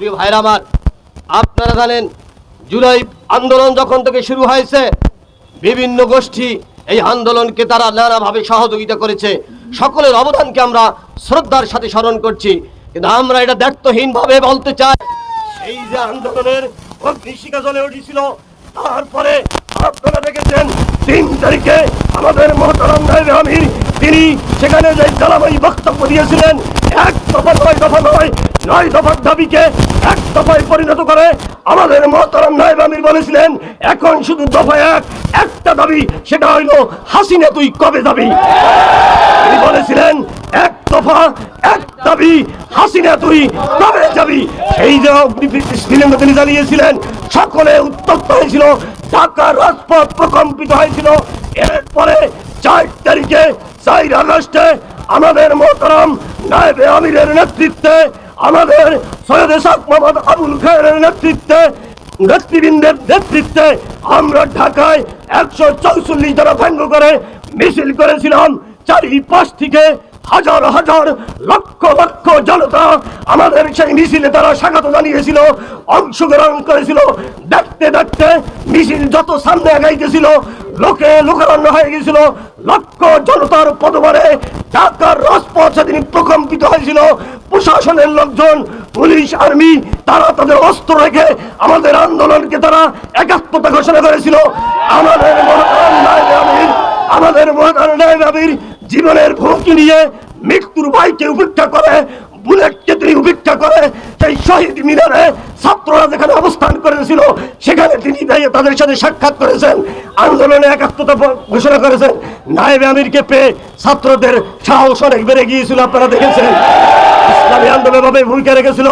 প্রিয় ভাইরা আমার, আপনারা জানেন, জুলাই আন্দোলন যখন থেকে শুরু হয়েছে, বিভিন্ন গোষ্ঠী এই আন্দোলনকে তারা নানাভাবে সহযোগিতা করেছে। সকলের অবদানকে আমরা শ্রদ্ধার সাথে স্মরণ করছি। কিন্তু আমরা এটা দায়িত্বহীনভাবে বলতে চাই, এই যে আন্দোলনের অগ্নিশিকা জ্বলে উঠেছিল, তারপরে আপনারা দেখেছেন, তিন তারিখে আমাদের মহতারাম নায়েবে আমির, তিনি সেখানে যে জ্বালাময়ী বক্তব্য দিয়েছিলেন, এক দফা নয় দফা নয় নয় দফার দাবিকে এক দফায় পরিণত করে আমাদের মহতারাম আমির বলেছিলেন, এখন শুধু এক, একটা দাবি, সেটা হইল হাসিনা তুই কবে যাবি? তিনি বলেছিলেন, এক দফা, এক দাবি, হাসিনা তুই কবে যাবি? সেই যে তিনি জ্বালিয়েছিলেন সকলে উত্তপ্ত হয়েছিল ঢাকার রাজপথ প্রকম্পিত হয়েছিল। এরপরে চার তারিখে চার আগস্টে আমাদের মোহতারাম নায়বে আমিরের নেতৃত্বে আমাদের সৈয়দ ইসাক মোহাম্মদ আবুল খায়ের নেতৃত্বে, নেতৃবৃন্দের নেতৃত্বে আমরা ঢাকায় একশো চৌচল্লিশ দ্বারা ভঙ্গ করে মিছিল করেছিলাম। চারিপাশ থেকে হাজার হাজার লক্ষ লক্ষ জনতা আমাদের সেই মিছিলে তারা স্বাগত জানিয়েছিল, অংশগ্রহণ করেছিল। দেখতে দেখতে মিছিল যত সামনে আগাইতেছিল লোকে লোকারণ্য হয়ে গেছিল। লক্ষ জনতার পদবারে ঢাকার রাজপথ সেদিন প্রকম্পিত হয়েছিল। প্রশাসনের লোকজন, পুলিশ, আর্মি, তারা তাদের অস্ত্র রেখে আমাদের আন্দোলনকে তারা একাত্মতা ঘোষণা করেছিল। আমাদের আমাদের মহান জীবনের হুমকি নিয়ে মৃত্যুর ভাইকে উপেক্ষা করে তিনি উপেক্ষা করে, সেই শহীদ মিনারে ছাত্ররা যেখানে অবস্থান করেছিল, সেখানে তিনি তাদের সাথে সাক্ষাৎ করেছেন, আন্দোলনে একাত্মতা ঘোষণা করেছেন। নায়েবে আমিরকে পেয়ে ছাত্রদের সাহস অনেক বেড়ে গিয়েছিল, আপনারা দেখেছেন। ইসলামী আন্দোলন ভূমিকা রেখেছিল।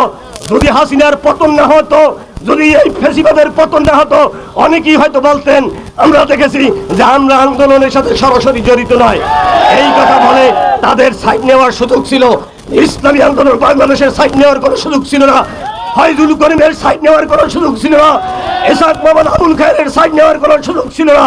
যদি হাসিনার পতন না হতো যদি এই ফেসিবাদের পতন না হতো অনেকেই হয়তো বলতেন, আমরা দেখেছি যে আমরা আন্দোলনের সাথে সরাসরি জড়িত নয়। এই কথা বলে তাদের সাইড নেওয়ার সুযোগ ছিল। ইসলামী আন্দোলন বাংলাদেশের সাইড নেওয়ার কোনো সুযোগ ছিল না। ফয়জুল করিমের সাইড নেওয়ার কোনো সুযোগ ছিল না। এসাদ মোহাম্মদ আবুল খায়ের সাইড নেওয়ার কোনো সুযোগ ছিল না।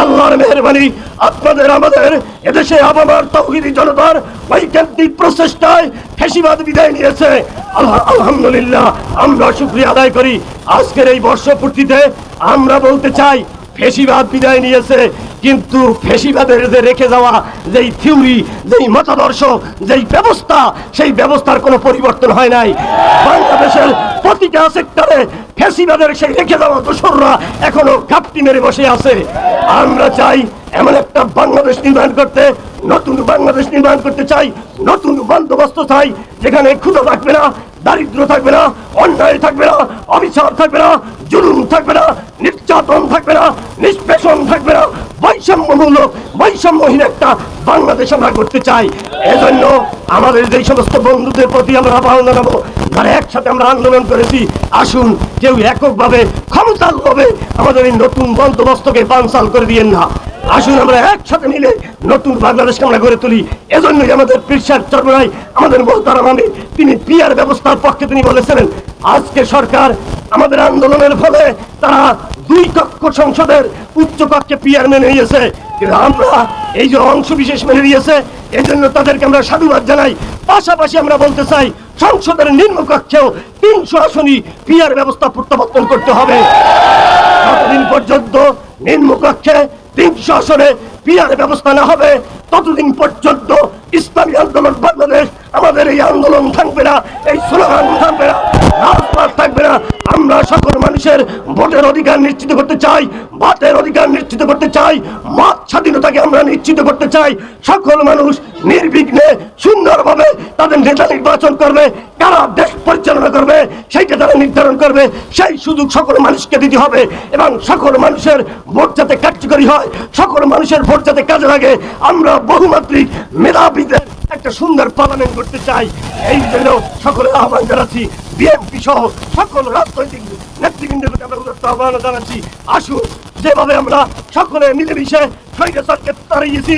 আল্লাহর মেহরবানি আপনাদের, আমাদের, এদেশে আবাবার তৌহিদি জনতার ঐকান্তিক প্রচেষ্টায় ফেসিবাদ বিদায় নিয়েছে। আল্লাহ, আলহামদুলিল্লাহ, আমরা শুক্রিয়া আদায় করি। আজকের এই বর্ষপূর্তিতে আমরা বলতে চাই, ফেসিবাদ বিদায় নিয়েছে। কিন্তু ফেসিবাদের যে রেখে যাওয়া, যেই থিওরি, যেই মতাদর্শ, যেই ব্যবস্থা, সেই ব্যবস্থার কোনো পরিবর্তন হয় নাই। বাংলাদেশের প্রতিটা সেক্টরে ফেসিবাদের সেই রেখে যাওয়া দোসররা এখনও ঘাপটি মেরে বসে আছে। আমরা চাই এমন একটা বাংলাদেশ নির্মাণ করতে, নতুন বাংলাদেশ নির্মাণ করতে চাই, নতুন বন্দোবস্ত চাই, যেখানে ক্ষুদা থাকবে না, দারিদ্র থাকবে না, অন্যায় থাকবে না, অবিচার থাকবে না, জুলুম থাকবে না, নির্যাতন থাকবে না, নিষ্পেষণ থাকবে না। বৈষম্যমূলক বৈষম্যহীন একটা বাংলাদেশ আমরা করতে চাই, এজন্য আমাদের যেই সমস্ত বন্ধুদের প্রতি আমরা আহ্বান জানাব যারা একসাথে আমরা আন্দোলন করেছি। আসুন, কেউ এককভাবে ক্ষমতার লোভে আমাদের এই নতুন বন্দোবস্তকে বানসাল করে দিয়েন না। আসুন, আমরা একসাথে মিলে নতুন বাংলাদেশকে আমরা গড়ে তুলি। এজন্যই আমাদের পীরসার চর্মরাই আমাদের মোহতারাম আমি তিনি পিয়ার ব্যবস্থার পক্ষে তিনি বলেছিলেন, আজকে সরকার আমাদের আন্দোলনের ফলে তারা দুই কক্ষ সংসদের উচ্চ কক্ষে পিয়ার মেনে নিয়েছে। কিন্তু এই যে অংশ বিশেষ মেনে নিয়েছে এই জন্য তাদেরকে আমরা সাধুবাদ জানাই। পাশাপাশি আমরা বলতে চাই, সংসদের নিম্নকক্ষেও তিনশো আসনই পিয়ার ব্যবস্থা প্রত্যাবর্তন করতে হবে। যতদিন পর্যন্ত নিম্নকক্ষে তিনশো আসনে পিয়ার ব্যবস্থা না হবে, ততদিন পর্যন্ত ইসলামী আন্দোলন বাংলাদেশ, আমাদের এই আন্দোলন থাকবে না, এই স্লোগান থাকবে না, রাজপথ থাকবে না। আমরা সকল মানুষের ভোটের অধিকার নিশ্চিত করতে চাই ভাতের অধিকার নিশ্চিত করতে চাই, মত স্বাধীনতাকে আমরা নিশ্চিত করতে চাই। সকল মানুষ নির্বিঘ্নে সুন্দরভাবে তাদের নেতা নির্বাচন করবে, কারা দেশ পরিচালনা করবে সেইটা তারা নির্ধারণ করবে, সেই সুযোগ সকল মানুষকে দিতে হবে এবং সকল মানুষের ভোট যাতে কার্যকরী হয়, সকল মানুষের ভোট যাতে কাজে লাগে। আমরা বহুমাত্রিক মেধাবীদের একটা সুন্দর পার্লামেন্ট করতে চাই। এই জন্য সকলের আহ্বান জানাচ্ছি, বিএনপি সহ সকল রাজনৈতিক নেতৃবৃন্দের প্রতি আমরা আহ্বান জানাচ্ছি। আসুন, যেভাবে আমরা সকলে মিলেমিশে তাড়িয়েছি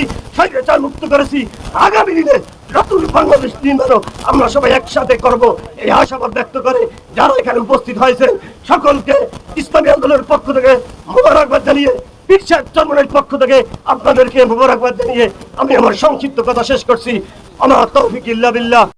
মুক্ত করেছি। আগামী দিনে নতুন বাংলাদেশ নির্মাণও আমরা সবাই একসাথে করব। এই আশাবাদ ব্যক্ত করে যারা এখানে উপস্থিত হয়েছেন, সকলকে ইসলামী আন্দোলনের পক্ষ থেকে মোবারকবাদ জানিয়ে, বিশ্বাস চন্মনের পক্ষ থেকে আপনাদেরকে মোবারকবাদ জানিয়ে আমি আমার সংক্ষিপ্ত কথা শেষ করছি। আমার তৌফিক ইল্লা